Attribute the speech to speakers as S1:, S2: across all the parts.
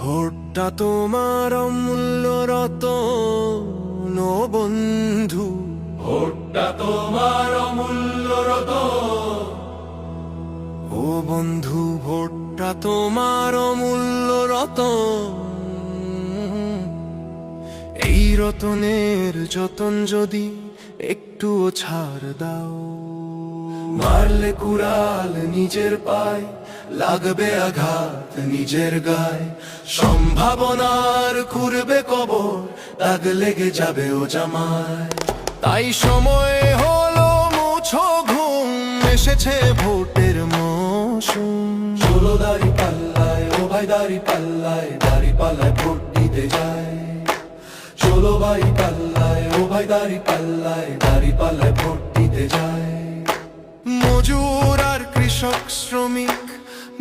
S1: ভোটটা তোমার অমূল্য রতন ও বন্ধু।
S2: ভোটটা তোমার অমূল্য রতন।
S1: ও বন্ধু ভোটটা তোমার অমূল্য রতন। এই রতনের যতন যদি একটুও ছাড় দাও। মারলে কুড়াল নিজের পায়, লাগবে আঘাত নিজের গায়। সম্ভাবনার খুরবে কবর, দাগ লেগে যাবে ও জামায়। তাই সময় হলো মুছো ঘুম, এসেছে ভোটের মৌসুম।
S2: ষোলো দাড়ি পাল্লায়, ও ভাই দাড়ি পাল্লায় দাড়ি পাল্লায় ভোট দিতে যায়। ষোলো ভাই পাল্লায়, ও ভাই দাড়ি পাল্লায় দাড়ি পাল্লায় ভোট দিতে যায়।
S1: মজুর আর কৃষক শ্রমিক,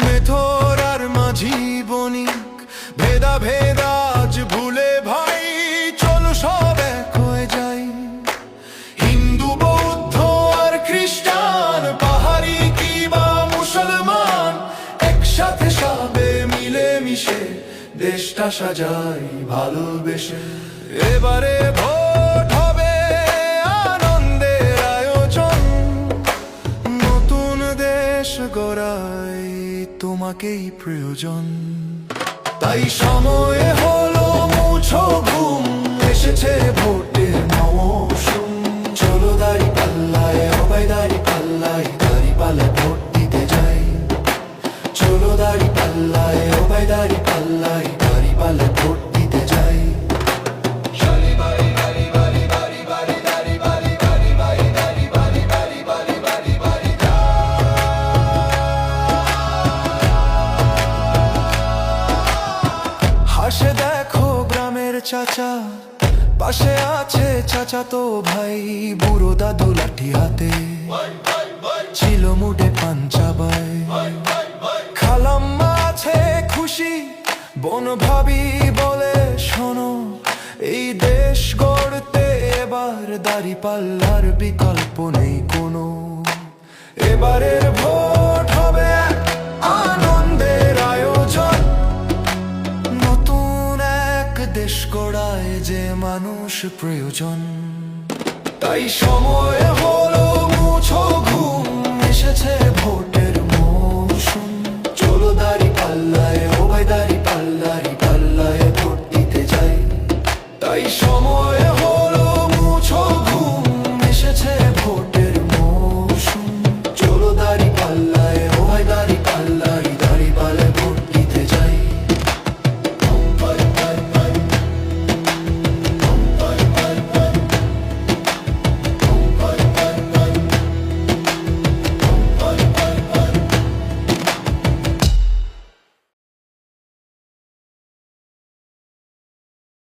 S1: মেথর আর মাঝি বণিক। ভেদা ভেদাজ ভুলে ভাই, চলো সব এক হয়ে যাই। হিন্দু, বৌদ্ধ আর খ্রিস্টান, পাহাড়ি কি বা মুসলমান,
S2: একসাথে সবে মিলে মিশে দেশটা সাজাই ভালোবেসে।
S1: এবারে দেশ গড়াই তোমাকেই প্রয়োজন।
S2: তাই সময় হলো
S1: চাচা, পাশে আছে চাচা তো ভাই, বুড়ো দাদু লাঠি হাতে। ছিল মুডে পাঞ্চাবাই খালাম্মা আছে খুশি, বন ভাবি বলে, শোনো, এই দেশ গড়তে এবার দাড়ি পাল্লার বিকল্প নেই কোনো। এবারের ভোট হবে এক দেশ গড়ায় যে মানুষ প্রয়োজন।
S2: তাই সময় হলো মুছো ঘুম এসেছে ভোট।